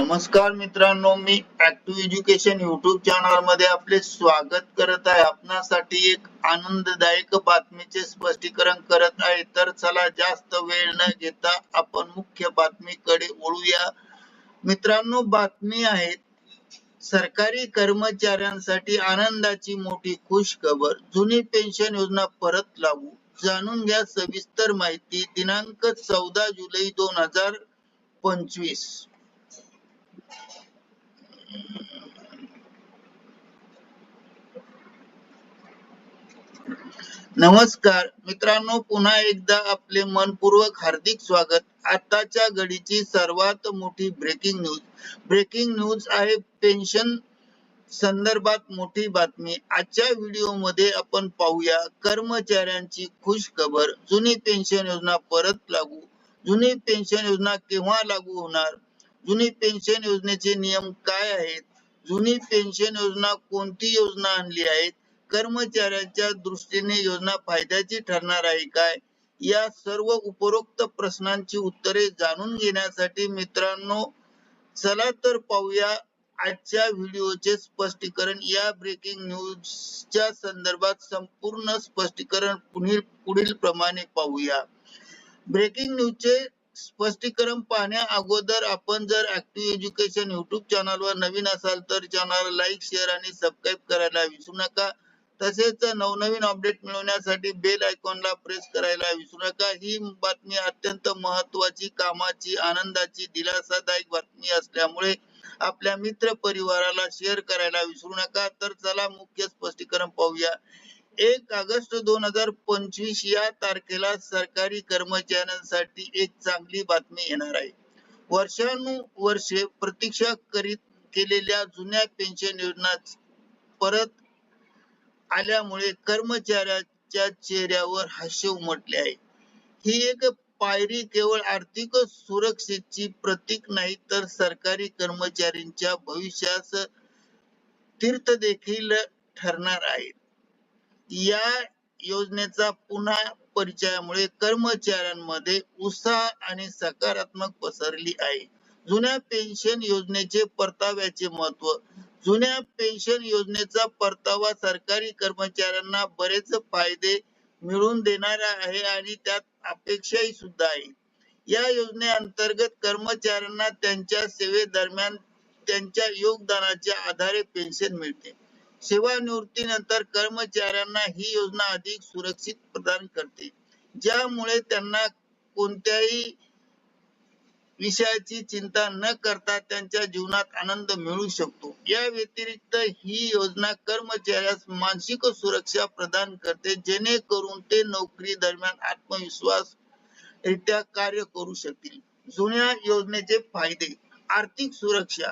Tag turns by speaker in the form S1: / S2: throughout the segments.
S1: नमस्कार मित्रांनो मी ऍक्टिव्ह एज्युकेशन युट्यूब चॅनलमध्ये आपले स्वागत करत आहे. आपणासाठी एक आनंददायक बातमीचे स्पष्टीकरण करत आहे. तर चला जास्त वेळ न घेता आपण मुख्य बातमीकडे वळूया. मित्रांनो बातमी आहे सरकारी कर्मचाऱ्यांसाठी आनंदाची मोठी खुश खबर जुनी पेन्शन योजना परत लागू जाणून घ्या सविस्तर माहिती. दिनांक चौदा जुलै दोन हजार पंचवीस. नमस्कार. मित्रांनो पुन्हा एकदा आपले मनपूर्वक हार्दिक स्वागत. आताच्या घडीची सर्वात मोठी ब्रेकिंग न्यूज ब्रेकिंग न्यूज आहे पेन्शन संदर्भात मोठी बातमी. आजच्या व्हिडिओमध्ये आपण पाहूया कर्मचाऱ्यांची खुश खबर जुनी पेन्शन योजना परत लागू. जुनी पेन्शन योजना केव्हा लागू होणार? जुनी पेन्शन योजनेचे नियम काय आहेत? जुनी पेन्शन योजना कोणती योजना आणली आहेत? कर्मचाऱ्यांच्या दृष्टीने योजना फायद्याची ठरणार आहे काय? या सर्व उपरोक्त प्रश्नांची उत्तरे जाणून घेण्यासाठी मित्रांनो चला तर पाहूया आजच्या व्हिडिओचे स्पष्टीकरण. या ब्रेकिंग न्यूजच्या संदर्भात संपूर्ण स्पष्टीकरण पुढील पुढील प्रमाणे पाहूया. ब्रेकिंग न्यूजचे स्पष्टीकरण पाहण्या अगोदर आपण जर ऍक्टिव्ह एज्युकेशन युट्यूब चॅनलवर नवीन असाल तर चॅनल लाईक शेअर आणि सबस्क्राईब करायला विसरू नका. तसेच नवनवीन अपडेट मिळवण्यासाठी बेल आयकॉनला प्रेस करायला विसरू नका. ही बातमी अत्यंत महत्वाची कामाची आनंदाची दिलासादायक बातमी असल्यामुळे आपल्या मित्र परिवाराला शेअर करायला विसरू नका. तर चला मुख्य स्पष्टीकरण पाहूया. एक ऑगस्ट दोन हजार पंचवीस या तारखेला सरकारी कर्मचाऱ्यांसाठी एक चांगली बातमी येणार आहे. वर्षानुवर्षे प्रतीक्षा करीत केलेल्या जुन्या पेन्शन योजना परत आल्यामुळे कर्मचाऱ्याच्या चेहऱ्यावर हास्य उमटले आहे. ही एक पायरी केवळ आर्थिक सुरक्षेची प्रतीक नाही तर सरकारी कर्मचाऱ्यांच्या भविष्यास तीर्थ देखील ठरणार आहे. या योजनेचा पुन्हा परिचयामुळे कर्मचाऱ्यांमध्ये उत्साह आणि सकारात्मक पसरली आहे. जुन्या पेन्शन योजनेचे परताव्याचे महत्त्व जुन्या पेन्शन योजनेचा परतावा सरकारी कर्मचाऱ्यांना बरेच फायदे मिळवून देणार आहे आणि त्यात अपेक्षाही सुद्धा आहे. या योजनेअंतर्गत कर्मचाऱ्यांना त्यांच्या सेवेदरम्यान त्यांच्या योगदानाच्या आधारे पेन्शन मिळते. सेवानिवृत्तीनंतर कर्मचाऱ्यांना ही योजना अधिक सुरक्षित प्रदान करते ज्यामुळे त्यांना कोणत्याही विषयाची चिंता न करता त्यांच्या जीवनात आनंद मिळू शकतो. या व्यतिरिक्त ही योजना कर्मचाऱ्यास मानसिक सुरक्षा प्रदान करते जेणेकरून ते नोकरी दरम्यान आत्मविश्वास रित्या कार्य करू शकतील. जुन्या योजनेचे फायदे आर्थिक सुरक्षा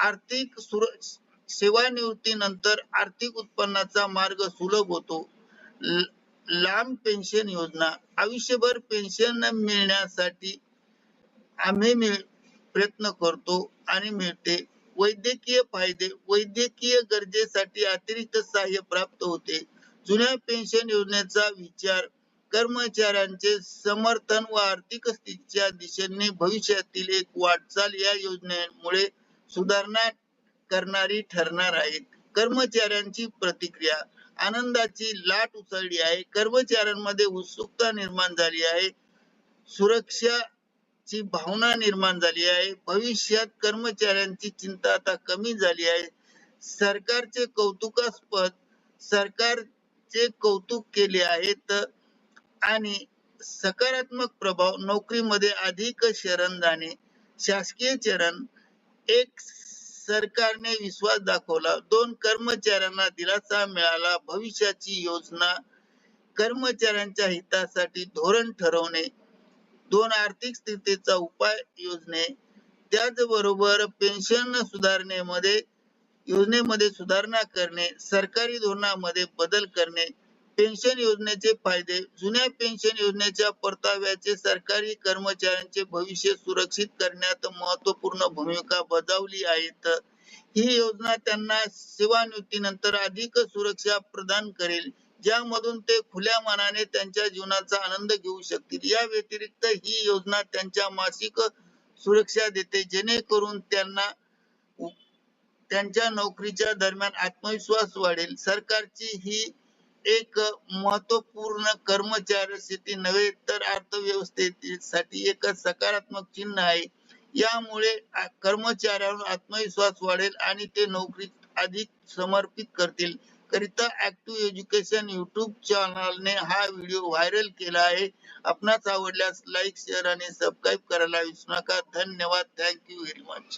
S1: आर्थिक सुर सेवानिवृत्तीनंतर आर्थिक उत्पन्नाचा मार्ग सुलभ होतो. लांब पेन्शन योजना आयुष्यभर पेन्शन मिळण्यासाठी आम्ही प्रयत्न करतो आणि मिळते. वैद्यकीय फायदे वैद्यकीय गरजेसाठी अतिरिक्त सहाय्य प्राप्त होते. जुन्या पेन्शन योजनेचा विचार कर्मचाऱ्यांचे समर्थन व आर्थिक स्थितीच्या दिशेने भविष्यातील एक वाटचाल या योजनेमुळे सुधारणा करणारी ठरणार आहे कर्मचाऱ्यांची प्रतिक्रिया. आनंदाची लाट उसळली आहे. कर्मचाऱ्यांमध्ये उत्सुकता निर्माण झाली आहे. सुरक्षा ची भावना निर्माण झाली आहे. भविष्यात कर्मचाऱ्यांची चिंता आता कमी झाली आहे. सरकारचे कौतुकास्पद सरकारचे कौतुक केले आहेत आणि सकारात्मक प्रभाव नोकरीमध्ये अधिक शरण जाणे शासकीय चरण एक सरकारने विश्वास दाखवला. दोन कर्मचाऱ्यांना दिलासा मिळाला. भविष्याची योजना कर्मचाऱ्यांच्या हितासाठी धोरण ठरवणे दोन आर्थिक स्थितीचा उपाय योजने. त्याचबरोबर पेन्शन सुधारणेमध्ये योजनेमध्ये सुधारणा करणे सरकारी धोरणामध्ये बदल करणे पेन्शन योजनेचे फायदे जुन्या पेन्शन योजनेच्या परताव्याचे सरकारी कर्मचाऱ्यांचे भविष्य सुरक्षित करण्यात महत्त्वपूर्ण भूमिका बजावली आहेत. ही योजना त्यांना सेवानिवृत्तीनंतर अधिक सुरक्षा प्रदान करेल. ज्यामधून ते खुल्या मनाने त्यांच्या जीवनाचा आनंद घेऊ शकतील. या व्यतिरिक्त ही योजना त्यांच्या मासिक सुरक्षा देते. जेणेकरून त्यांना त्यांच्या नोकरीच्या दरम्यान आत्मविश्वास वाढेल. सरकारची ही एक महत्त्वपूर्ण कर्मचारी शेती नव्हे तर अर्थव्यवस्थेसाठी एक सकारात्मक चिन्ह आहे. यामुळे आ- कर्मचाऱ्यांवर आत्मविश्वास वाढेल आणि ते नोकरीत अधिक समर्पित करतील. करिता ऍक्टिव्ह एज्युकेशन युट्यूब चॅनलने हा व्हिडिओ व्हायरल केला आहे. आपणास आवडल्यास लाईक शेअर आणि सबस्क्राईब करायला विसरू नका. धन्यवाद. Thank you very much